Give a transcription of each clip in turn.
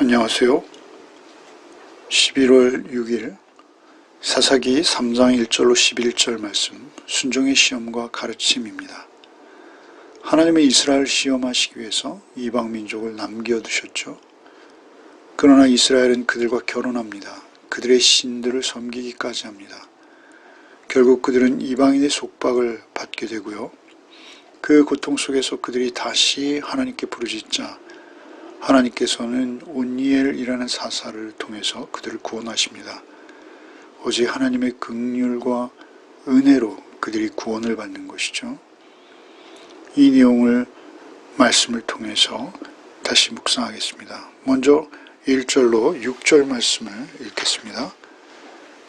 안녕하세요. 11월 6일 사사기 3장 1절로 11절 말씀 순종의 시험과 가르침입니다. 하나님의 이스라엘 시험하시기 위해서 이방 민족을 남겨두셨죠. 그러나 이스라엘은 그들과 결혼합니다. 그들의 신들을 섬기기까지 합니다. 결국 그들은 이방인의 속박을 받게 되고요. 그 고통 속에서 그들이 다시 하나님께 부르짖자 하나님께서는 온니엘이라는 사사를 통해서 그들을 구원하십니다. 오직 하나님의 극률과 은혜로 그들이 구원을 받는 것이죠. 이 내용을 말씀을 통해서 다시 묵상하겠습니다. 먼저 1절로 6절 말씀을 읽겠습니다.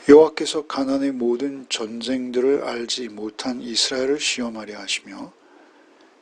여호와께서 가난의 모든 전쟁들을 알지 못한 이스라엘을 시험하려 하시며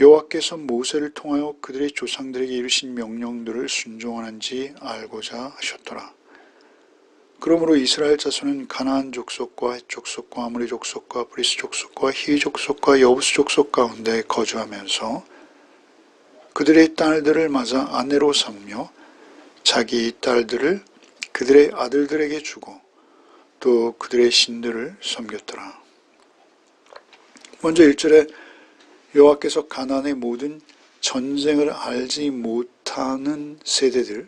여호와께서 모세를 통하여 그들의 조상들에게 이르신 명령들을 순종하는지 알고자 하셨더라. 그러므로 이스라엘 자손은 가나안 족속과 헷 족속과 아무리 족속과 브리스 족속과 히위 족속과 여부스 족속 가운데 거주하면서 그들의 딸들을 맞아 아내로 삼며 자기 딸들을 그들의 아들들에게 주고 또 그들의 신들을 섬겼더라. 먼저 1절에 여호와께서 가나안의 모든 전쟁을 알지 못하는 세대들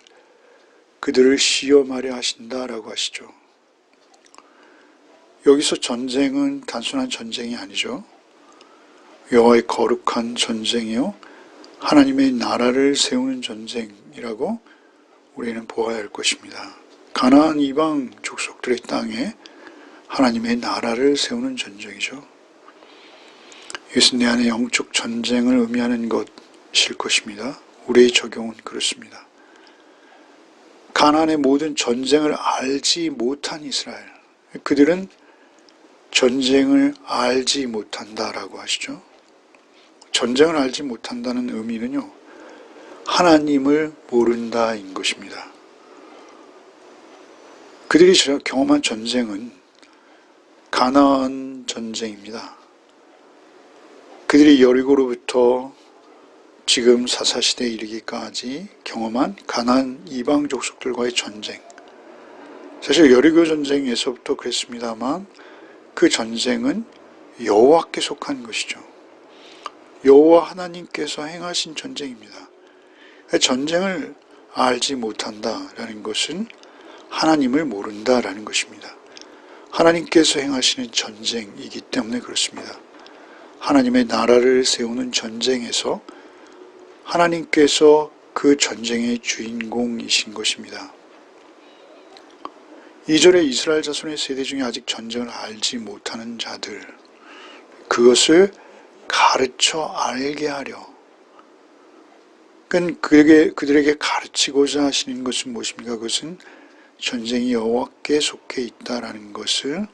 그들을 시험하려 하신다라고 하시죠. 여기서 전쟁은 단순한 전쟁이 아니죠. 여호와의 거룩한 전쟁이요 하나님의 나라를 세우는 전쟁이라고 우리는 보아야 할 것입니다. 가나안 이방 족속들의 땅에 하나님의 나라를 세우는 전쟁이죠. 이것은 내 안에 영적 전쟁을 의미하는 것일 것입니다. 우리의 적용은 그렇습니다. 가나안의 모든 전쟁을 알지 못한 이스라엘. 그들은 전쟁을 알지 못한다라고 하시죠. 전쟁을 알지 못한다는 의미는요. 하나님을 모른다인 것입니다. 그들이 경험한 전쟁은 가나안 전쟁입니다. 그들이 여리고로부터 지금 사사시대에 이르기까지 경험한 가난 이방 족속들과의 전쟁. 사실 여리고 전쟁에서부터 그랬습니다만 그 전쟁은 여호와께 속한 것이죠. 여호와 하나님께서 행하신 전쟁입니다. 전쟁을 알지 못한다라는 것은 하나님을 모른다라는 것입니다. 하나님께서 행하시는 전쟁이기 때문에 그렇습니다. 하나님의 나라를 세우는 전쟁에서 하나님께서 그 전쟁의 주인공이신 것입니다. 2절에 이스라엘 자손의 세대 중에 아직 전쟁을 알지 못하는 자들, 그것을 가르쳐 알게 하려. 그들에게, 그들에게 가르치고자 하시는 것은 무엇입니까? 그것은 전쟁이 여호와께 속해 있다라는 것을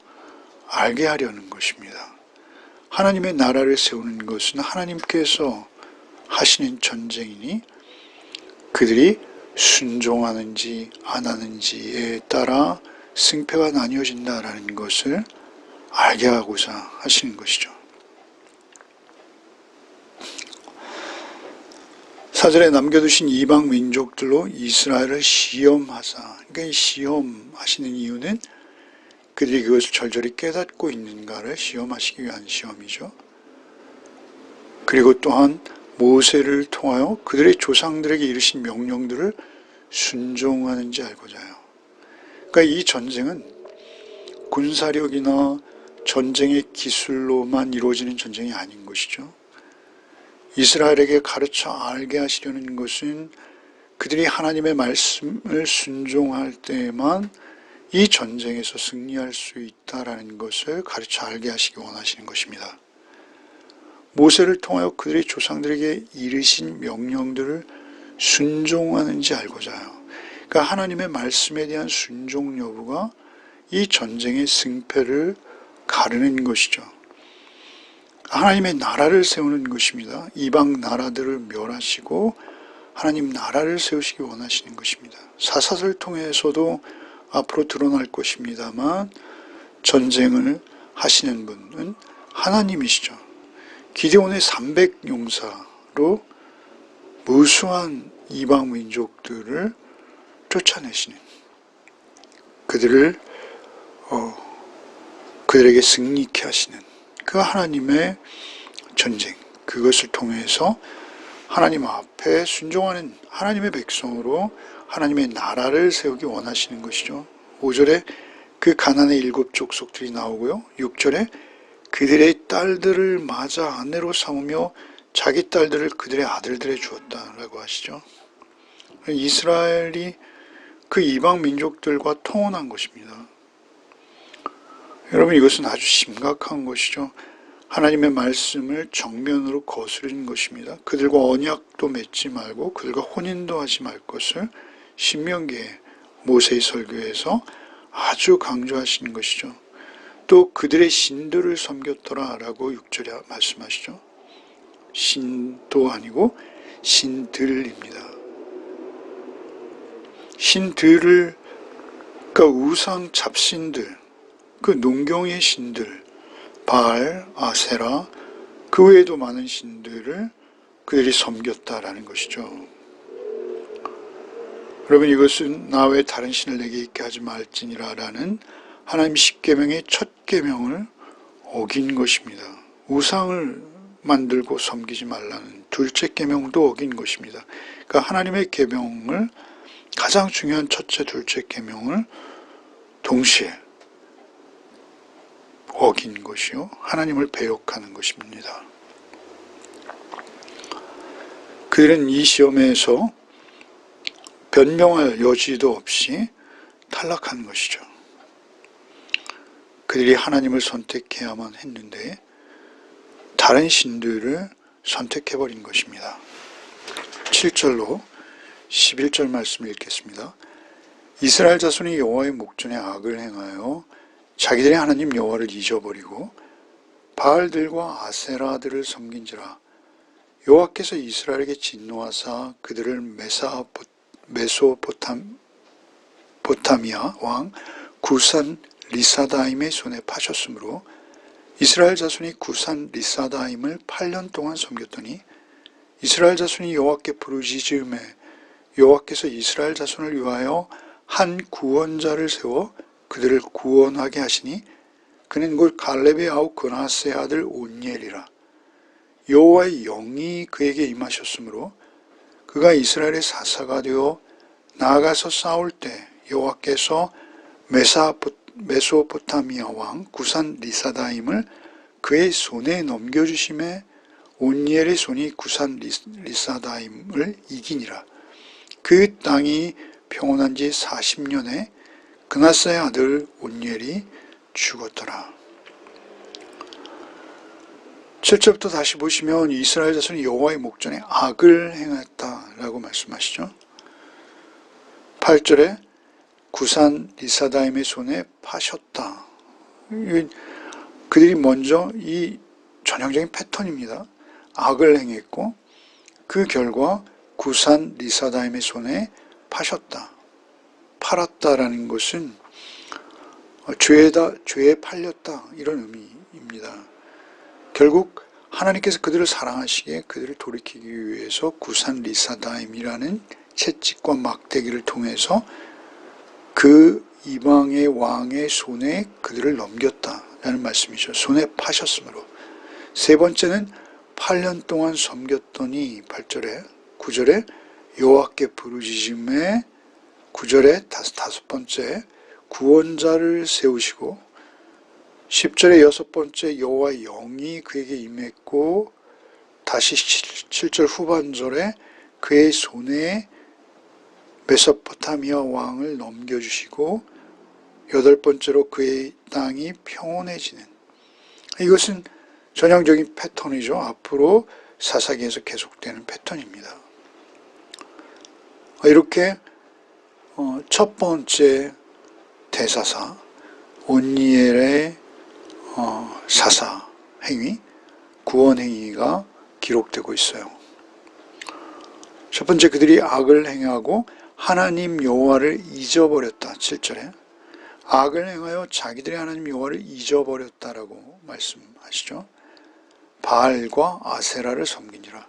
알게 하려는 것입니다. 하나님의 나라를 세우는 것은 하나님께서 하시는 전쟁이니 그들이 순종하는지 안 하는지에 따라 승패가 나뉘어진다라는 것을 알게 하고자 하시는 것이죠. 사전에 남겨두신 이방 민족들로 이스라엘을 시험하사, 그러니까 시험하시는 이유는 그들이 그것을 절절히 깨닫고 있는가를 시험하시기 위한 시험이죠. 그리고 또한 모세를 통하여 그들의 조상들에게 이르신 명령들을 순종하는지 알고자 해요. 그러니까 이 전쟁은 군사력이나 전쟁의 기술로만 이루어지는 전쟁이 아닌 것이죠. 이스라엘에게 가르쳐 알게 하시려는 것은 그들이 하나님의 말씀을 순종할 때에만 이 전쟁에서 승리할 수 있다라는 것을 가르쳐 알게 하시기 원하시는 것입니다. 모세를 통하여 그들의 조상들에게 이르신 명령들을 순종하는지 알고자 요 그러니까 하나님의 말씀에 대한 순종 여부가 이 전쟁의 승패를 가르는 것이죠. 하나님의 나라를 세우는 것입니다. 이방 나라들을 멸하시고 하나님 나라를 세우시기 원하시는 것입니다. 사사를 통해서도 앞으로 드러날 것입니다만 전쟁을 하시는 분은 하나님이시죠. 기대온의 300 용사로 무수한 이방 민족들을 쫓아내시는 그들을 어, 그들에게 승리케 하시는 그 하나님의 전쟁 그것을 통해서 하나님 앞에 순종하는 하나님의 백성으로 하나님의 나라를 세우기 원하시는 것이죠. 5절에 그 가난의 일곱 족속들이 나오고요. 6절에 그들의 딸들을 맞아 아내로 삼으며 자기 딸들을 그들의 아들들에 주었다라고 하시죠. 이스라엘이 그 이방 민족들과 통혼한 것입니다. 여러분 이것은 아주 심각한 것이죠. 하나님의 말씀을 정면으로 거스르는 것입니다. 그들과 언약도 맺지 말고 그들과 혼인도 하지 말 것을 신명기에 모세의 설교에서 아주 강조하시는 것이죠. 또 그들의 신들을 섬겼더라 라고 6절에 말씀하시죠. 신도 아니고 신들입니다. 신들을 그러니까 우상 잡신들 그 농경의 신들 바알, 아세라 그 외에도 많은 신들을 그들이 섬겼다라는 것이죠. 여러분 이것은 나 외 다른 신을 내게 있게 하지 말지니라라는 하나님 십계명의 첫 계명을 어긴 것입니다. 우상을 만들고 섬기지 말라는 둘째 계명도 어긴 것입니다. 그러니까 하나님의 계명을 가장 중요한 첫째, 둘째 계명을 동시에 어긴 것이요. 하나님을 배역하는 것입니다. 그들은 이 시험에서 변명할 여지도 없이 탈락한 것이죠. 그들이 하나님을 선택해야만 했는데 다른 신들을 선택해버린 것입니다. 7절로 11절 말씀을 읽겠습니다. 이스라엘 자손이 여호와의 목전에 악을 행하여 자기들의 하나님 여호와를 잊어버리고 바알들과 아세라들을 섬긴지라 여호와께서 이스라엘에게 진노하사 그들을 메사 메소포타미아 왕 구산 리사다임의 손에 파셨으므로 이스라엘 자손이 구산 리사다임을 8년 동안 섬겼더니 이스라엘 자손이 여호와께 부르짖음에 여호와께서 이스라엘 자손을 위하여 한 구원자를 세워 그들을 구원하게 하시니 그는 곧 갈렙의 아우 그나스의 아들 온니엘이라. 여호와의 영이 그에게 임하셨으므로 그가 이스라엘의 사사가 되어 나아가서 싸울 때 여호와께서 메소포타미아 왕 구산 리사다임을 그의 손에 넘겨주심에 온니엘의 손이 구산 리사다임을 이기니라. 그 땅이 평온한 지 40년에 그나스의 아들 온니엘이 죽었더라. 7절부터 다시 보시면 이스라엘 자손이 여호와의 목전에 악을 행했다라고 말씀하시죠. 8절에 구산 리사다임의 손에 파셨다. 그들이 먼저 이 전형적인 패턴입니다. 악을 행했고 그 결과 구산 리사다임의 손에 파셨다. 팔았다라는 것은 죄다 죄에 팔렸다 이런 의미입니다. 결국 하나님께서 그들을 사랑하시기에 그들을 돌이키기 위해서 구산 리사다임이라는 채찍과 막대기를 통해서 그 이방의 왕의 손에 그들을 넘겼다라는 말씀이죠. 손에 파셨으므로. 세 번째는 8년 동안 섬겼더니 8절에 9절에 여호와께 부르짖음에 9절에 다섯, 다섯 번째 구원자를 세우시고 10절에 여섯 번째 여호와의 영이 그에게 임했고 다시 7절 후반절에 그의 손에 메소포타미아 왕을 넘겨주시고 여덟 번째로 그의 땅이 평온해지는 이것은 전형적인 패턴이죠. 앞으로 사사기에서 계속되는 패턴입니다. 이렇게 어, 첫 번째 대사사, 온니엘의 어, 사사 행위, 구원 행위가 기록되고 있어요. 첫 번째 그들이 악을 행하고 하나님 여호와를 잊어버렸다. 7절에 악을 행하여 자기들이 하나님 여호와를 잊어버렸다라고 말씀하시죠. 바알과 아세라를 섬기니라.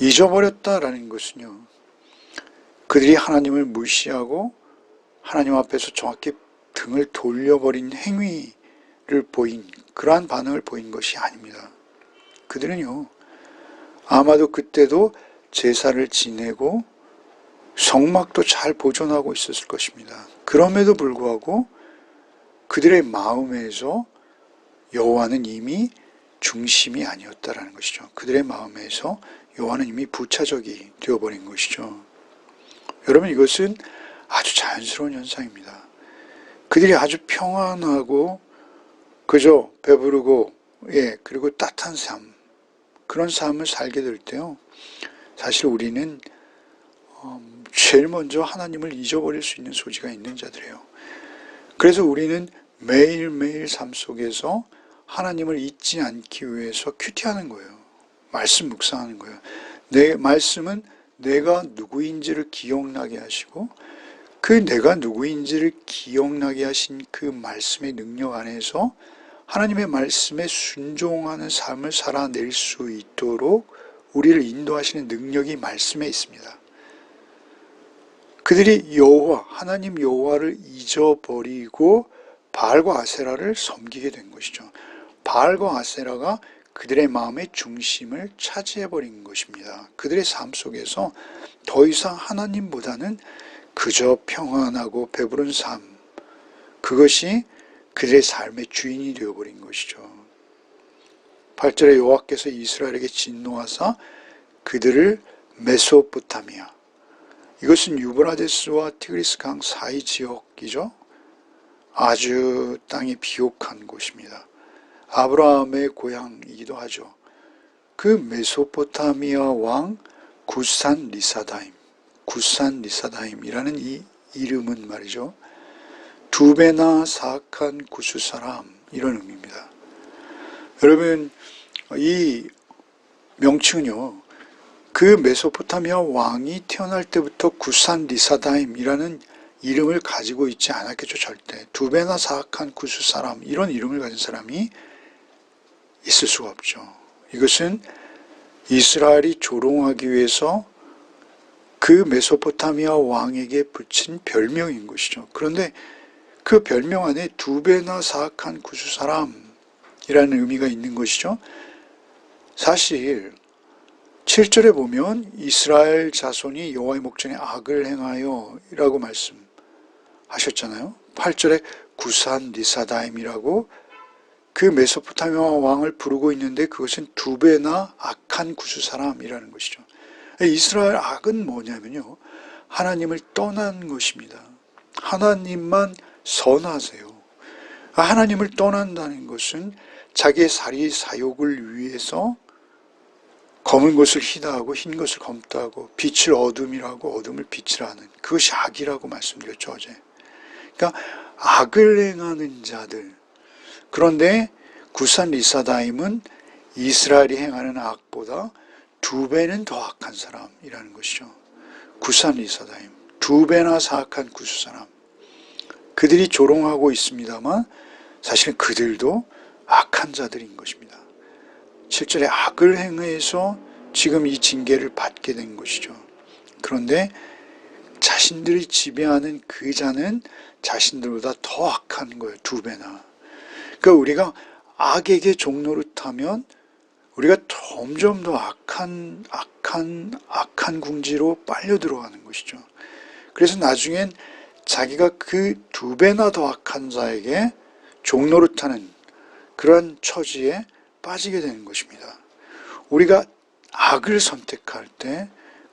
잊어버렸다라는 것은요. 그들이 하나님을 무시하고 하나님 앞에서 정확히 등을 돌려버린 행위를 보인 그러한 반응을 보인 것이 아닙니다. 그들은요. 아마도 그때도 제사를 지내고 성막도 잘 보존하고 있었을 것입니다. 그럼에도 불구하고 그들의 마음에서 여호와는 이미 중심이 아니었다라는 것이죠. 그들의 마음에서 여호와는 이미 부차적이 되어버린 것이죠. 여러분 이것은 아주 자연스러운 현상입니다. 그들이 아주 평안하고 그저 배부르고 예 그리고 따뜻한 삶 그런 삶을 살게 될 때요. 사실 우리는 음, 제일 먼저 하나님을 잊어버릴 수 있는 소지가 있는 자들이에요. 그래서 우리는 매일매일 삶 속에서 하나님을 잊지 않기 위해서 큐티하는 거예요. 말씀 묵상하는 거예요. 내 말씀은 내가 누구인지를 기억나게 하시고 그 내가 누구인지를 기억나게 하신 그 말씀의 능력 안에서 하나님의 말씀에 순종하는 삶을 살아낼 수 있도록 우리를 인도하시는 능력이 말씀에 있습니다. 그들이 여호와 하나님 여호와를 잊어버리고 바알과 아세라를 섬기게 된 것이죠. 바알과 아세라가 그들의 마음의 중심을 차지해 버린 것입니다. 그들의 삶 속에서 더 이상 하나님보다는 그저 평안하고 배부른 삶 그것이 그들의 삶의 주인이 되어 버린 것이죠. 8절에 여호와께서 이스라엘에게 진노하사 그들을 메소포타미아 이것은 유브라데스와 티그리스 강 사이 지역이죠. 아주 땅이 비옥한 곳입니다. 아브라함의 고향이기도 하죠. 그 메소포타미아 왕 구산 리사다임, 구산 리사다임이라는 이 이름은 말이죠. 두 배나 사악한 구수 사람 이런 의미입니다. 여러분 이 명칭은요. 그 메소포타미아 왕이 태어날 때부터 구산 리사다임이라는 이름을 가지고 있지 않았겠죠 절대 두 배나 사악한 구수 사람 이런 이름을 가진 사람이 있을 수가 없죠. 이것은 이스라엘이 조롱하기 위해서 그 메소포타미아 왕에게 붙인 별명인 것이죠. 그런데 그 별명 안에 두 배나 사악한 구수 사람이라는 의미가 있는 것이죠. 사실 7절에 보면 이스라엘 자손이 여호와의 목전에 악을 행하여 라고 말씀하셨잖아요. 8절에 구산 리사다임이라고 그 메소포타미아 왕을 부르고 있는데 그것은 두 배나 악한 구수 사람이라는 것이죠. 이스라엘 악은 뭐냐면요. 하나님을 떠난 것입니다. 하나님만 선하세요. 하나님을 떠난다는 것은 자기의 사리 사욕을 위해서 검은 것을 희다하고 흰 것을 검다하고 빛을 어둠이라고 어둠을 빛이라는 그것이 악이라고 말씀드렸죠 어제. 그러니까 악을 행하는 자들 그런데 구산 리사다임은 이스라엘이 행하는 악보다 두 배는 더 악한 사람이라는 것이죠. 구산 리사다임 두 배나 사악한 구수 사람 그들이 조롱하고 있습니다만 사실은 그들도 악한 자들인 것입니다. 7절에 악을 행해서 지금 이 징계를 받게 된 것이죠. 그런데 자신들이 지배하는 그 자는 자신들보다 더 악한 거예요. 두 배나. 그러니까 우리가 악에게 종노릇하면 우리가 점점 더 악한 악한 악한 궁지로 빨려 들어가는 것이죠. 그래서 나중엔 자기가 그 두 배나 더 악한 자에게 종노릇하는 그런 처지에 빠지게 되는 것입니다. 우리가 악을 선택할 때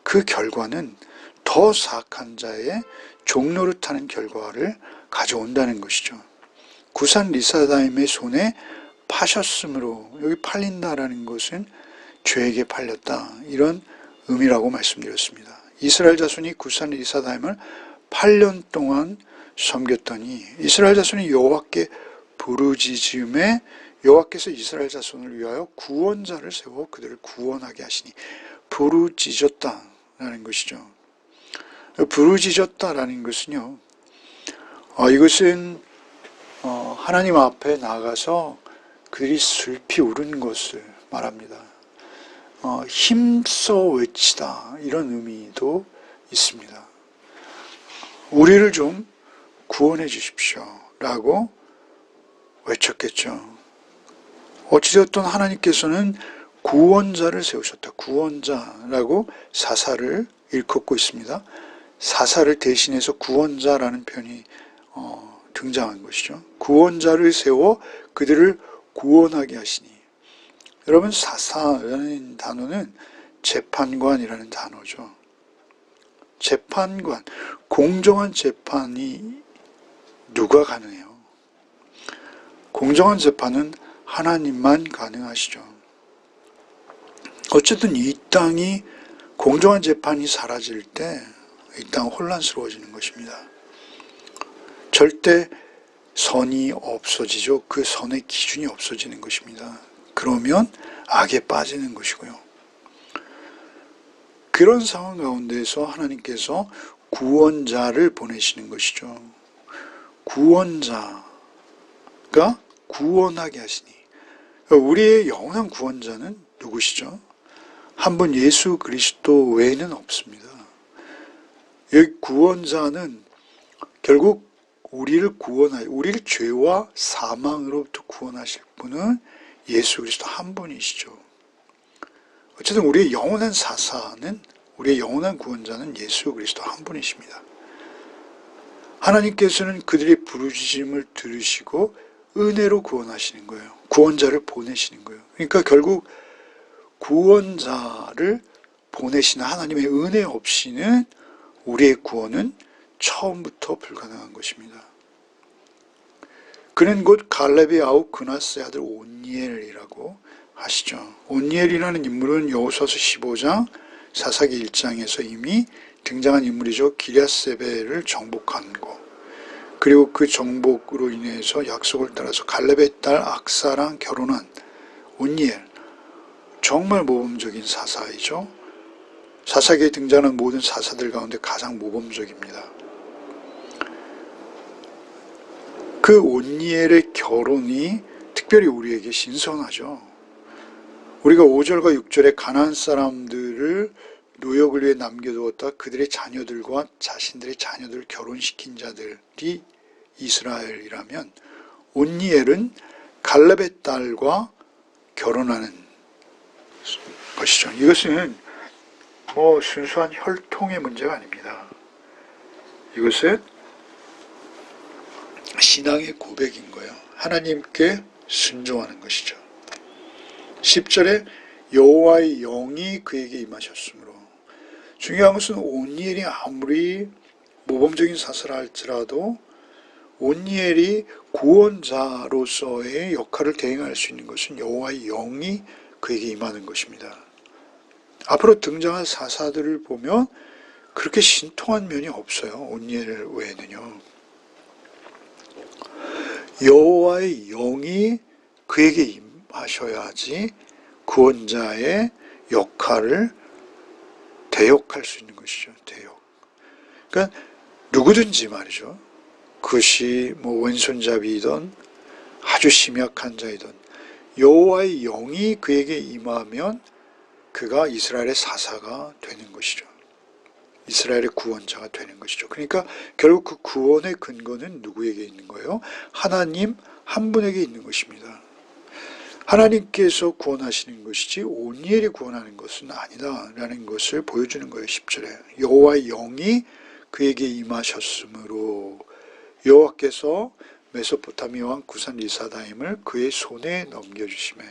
그 결과는 더 사악한 자의 종노릇하는 결과를 가져온다는 것이죠. 구산 리사다임의 손에 파셨으므로 여기 팔린다라는 것은 죄에게 팔렸다 이런 의미라고 말씀드렸습니다. 이스라엘 자손이 구산 리사다임을 8년 동안 섬겼더니 이스라엘 자손이 여호와께 부르짖음에 여호와께서 이스라엘 자손을 위하여 구원자를 세워 그들을 구원하게 하시니 부르짖었다라는 것이죠. 부르짖었다라는 것은요. 어, 이것은 어, 하나님 앞에 나가서 그들이 슬피 울은 것을 말합니다. 어, 힘써 외치다 이런 의미도 있습니다. 우리를 좀 구원해 주십시오. 라고 외쳤겠죠. 어찌되었든 하나님께서는 구원자를 세우셨다. 구원자라고 사사를 일컫고 있습니다. 사사를 대신해서 구원자라는 표현이 어, 등장한 것이죠. 구원자를 세워 그들을 구원하게 하시니. 여러분 사사라는 단어는 재판관이라는 단어죠. 재판관, 공정한 재판이 누가 가능해요? 공정한 재판은 하나님만 가능하시죠. 어쨌든 이 땅이 공정한 재판이 사라질 때 이 땅 혼란스러워지는 것입니다. 절대 선이 없어지죠. 그 선의 기준이 없어지는 것입니다. 그러면 악에 빠지는 것이고요. 그런 상황 가운데서 하나님께서 구원자를 보내시는 것이죠. 구원자가 구원하게 하시니 우리의 영원한 구원자는 누구시죠? 한 분 예수 그리스도 외에는 없습니다. 여기 구원자는 결국 우리를 구원하여 우리를 죄와 사망으로부터 구원하실 분은 예수 그리스도 한 분이시죠. 어쨌든 우리의 영원한 사사는 우리의 영원한 구원자는 예수 그리스도 한 분이십니다. 하나님께서는 그들의 부르짖음을 들으시고 은혜로 구원하시는 거예요. 구원자를 보내시는 거예요. 그러니까 결국 구원자를 보내시는 하나님의 은혜 없이는 우리의 구원은 처음부터 불가능한 것입니다. 그는 곧 갈렙의 아우 그나스의 아들 온니엘이라고 하시죠. 온니엘이라는 인물은 여호수아서 15장 사사기 1장에서 이미 등장한 인물이죠. 기랴세베를 정복한 거. 그리고 그 정복으로 인해서 약속을 따라서 갈렙의 딸 악사랑 결혼한 온니엘. 정말 모범적인 사사이죠. 사사기에 등장하는 모든 사사들 가운데 가장 모범적입니다. 그 온니엘의 결혼이 특별히 우리에게 신선하죠. 우리가 5절과 6절에 가나안 사람들을 노역을 위해 남겨두었다 그들의 자녀들과 자신들의 자녀들을 결혼시킨 자들이 이스라엘이라면 온니엘은 갈렙의 딸과 결혼하는 것이죠. 이것은 뭐 순수한 혈통의 문제가 아닙니다. 이것은 신앙의 고백인 거예요. 하나님께 순종하는 것이죠. 10절에 여호와의 영이 그에게 임하셨으므로 중요한 것은 온니엘이 아무리 모범적인 사슬을 할지라도 온니엘이 구원자로서의 역할을 대행할 수 있는 것은 여호와의 영이 그에게 임하는 것입니다. 앞으로 등장할 사사들을 보면 그렇게 신통한 면이 없어요. 온니엘 외에는요. 여호와의 영이 그에게 임 하셔야지 구원자의 역할을 대역할 수 있는 것이죠. 대역. 그러니까 누구든지 말이죠. 그것이 뭐 왼손잡이든 아주 심약한 자이든 여호와의 영이 그에게 임하면 그가 이스라엘의 사사가 되는 것이죠. 이스라엘의 구원자가 되는 것이죠. 그러니까 결국 그 구원의 근거는 누구에게 있는 거예요? 하나님 한 분에게 있는 것입니다. 하나님께서 구원하시는 것이지 오니엘이 구원하는 것은 아니다라는 것을 보여주는 거예요. 10절에 여호와의 영이 그에게 임하셨으므로 여호와께서 메소포타미아 왕 구산 리사다임을 그의 손에 넘겨주심에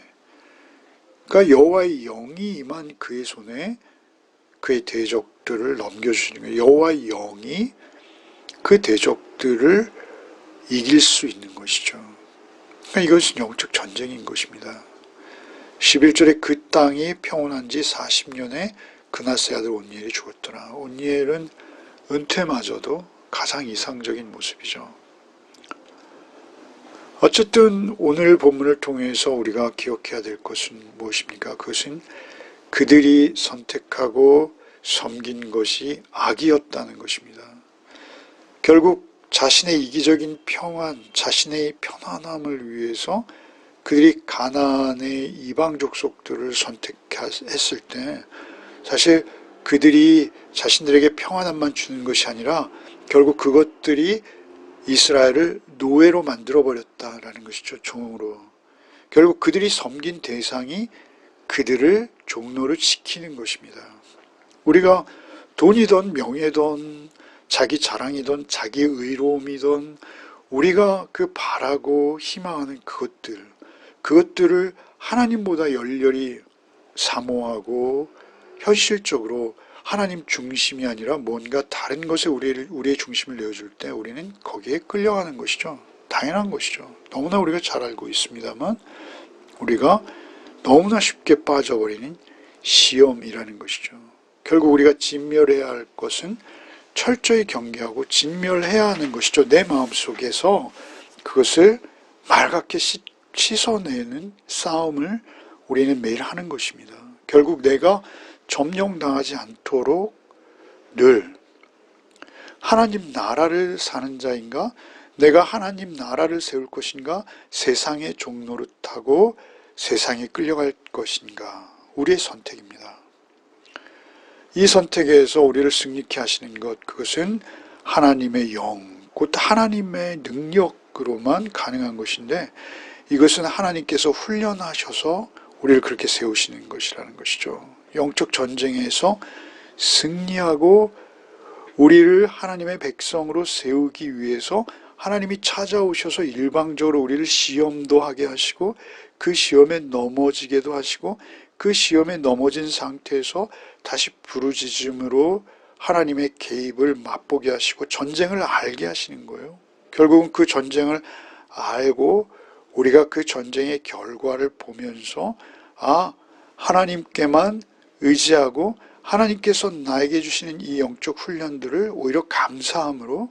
그러니까 여호와의 영이 임한 그의 손에 그의 대적들을 넘겨주시는 거예요. 여호와의 영이 그 대적들을 이길 수 있는 것이죠. 그러니까 이것은 영적 전쟁인 것입니다. 11절에 그 땅이 평온한 지 40년에 그나스의 아들 온니엘이 죽었더라. 온니엘은 은퇴마저도 가장 이상적인 모습이죠. 어쨌든 오늘 본문을 통해서 우리가 기억해야 될 것은 무엇입니까? 그것은 그들이 선택하고 섬긴 것이 악이었다는 것입니다. 결국 자신의 이기적인 평안, 자신의 편안함을 위해서 그들이 가나안의 이방 족 속들을 선택했을 때 사실 그들이 자신들에게 평안함만 주는 것이 아니라 결국 그것들이 이스라엘을 노예로 만들어 버렸다라는 것이죠. 종으로. 결국 그들이 섬긴 대상이 그들을 종로를 지키는 것입니다. 우리가 돈이든 명예든 자기 자랑이든 자기 의로움이든 우리가 그 바라고 희망하는 그것들 그것들을 하나님보다 열렬히 사모하고 현실적으로 하나님 중심이 아니라 뭔가 다른 것에 우리를, 우리의 중심을 내어줄 때 우리는 거기에 끌려가는 것이죠. 당연한 것이죠. 너무나 우리가 잘 알고 있습니다만 우리가 너무나 쉽게 빠져버리는 시험이라는 것이죠. 결국 우리가 진멸해야 할 것은 철저히 경계하고 진멸해야 하는 것이죠. 내 마음속에서 그것을 맑게 씻어내는 싸움을 우리는 매일 하는 것입니다. 결국 내가 점령당하지 않도록 늘 하나님 나라를 사는 자인가? 내가 하나님 나라를 세울 것인가? 세상의 종노릇하고 세상에 끌려갈 것인가? 우리의 선택입니다. 이 선택에서 우리를 승리케 하시는 것, 그것은 하나님의 영, 곧 하나님의 능력으로만 가능한 것인데, 이것은 하나님께서 훈련하셔서 우리를 그렇게 세우시는 것이라는 것이죠. 영적 전쟁에서 승리하고 우리를 하나님의 백성으로 세우기 위해서 하나님이 찾아오셔서 일방적으로 우리를 시험도 하게 하시고 그 시험에 넘어지게도 하시고 그 시험에 넘어진 상태에서 다시 부르짖음으로 하나님의 개입을 맛보게 하시고 전쟁을 알게 하시는 거예요. 결국은 그 전쟁을 알고 우리가 그 전쟁의 결과를 보면서 아 하나님께만 의지하고 하나님께서 나에게 주시는 이 영적 훈련들을 오히려 감사함으로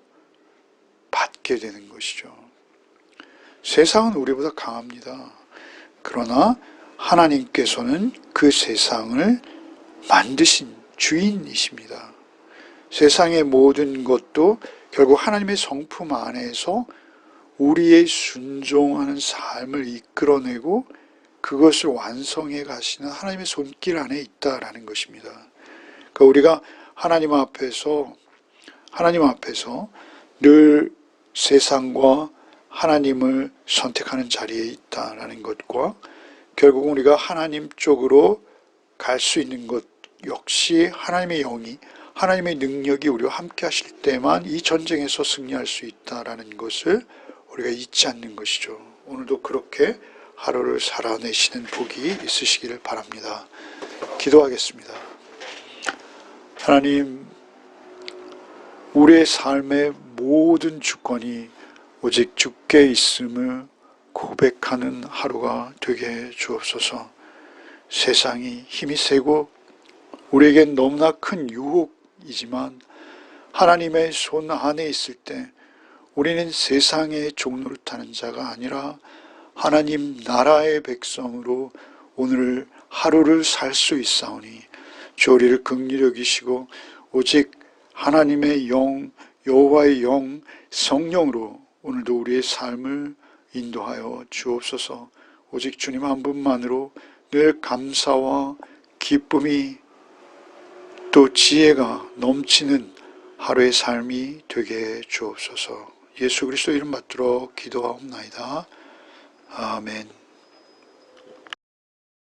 받게 되는 것이죠. 세상은 우리보다 강합니다. 그러나 하나님께서는 그 세상을 만드신 주인이십니다. 세상의 모든 것도 결국 하나님의 성품 안에서 우리의 순종하는 삶을 이끌어내고 그것을 완성해 가시는 하나님의 손길 안에 있다라는 것입니다. 그러니까 우리가 하나님 앞에서 하나님 앞에서 늘 세상과 하나님을 선택하는 자리에 있다라는 것과 결국 우리가 하나님 쪽으로 갈 수 있는 것 역시 하나님의 영이 하나님의 능력이 우리와 함께 하실 때만 이 전쟁에서 승리할 수 있다라는 것을 우리가 잊지 않는 것이죠. 오늘도 그렇게 하루를 살아내시는 복이 있으시기를 바랍니다. 기도하겠습니다. 하나님, 우리의 삶의 모든 주권이 오직 주께 있음을 고백하는 하루가 되게 주옵소서. 세상이 힘이 세고 우리에겐 너무나 큰 유혹이지만 하나님의 손 안에 있을 때 우리는 세상의 종로를 타는 자가 아니라 하나님 나라의 백성으로 오늘 하루를 살 수 있사오니 주 우리를 긍휼히 여기시고 오직 하나님의 영 여호와의 영 성령으로 오늘도 우리의 삶을 인도하여 주옵소서. 오직 주님 한 분만으로 늘 감사와 기쁨이 또 지혜가 넘치는 하루의 삶이 되게 주옵소서. 예수 그리스도 이름 받들어 기도하옵나이다. 아멘.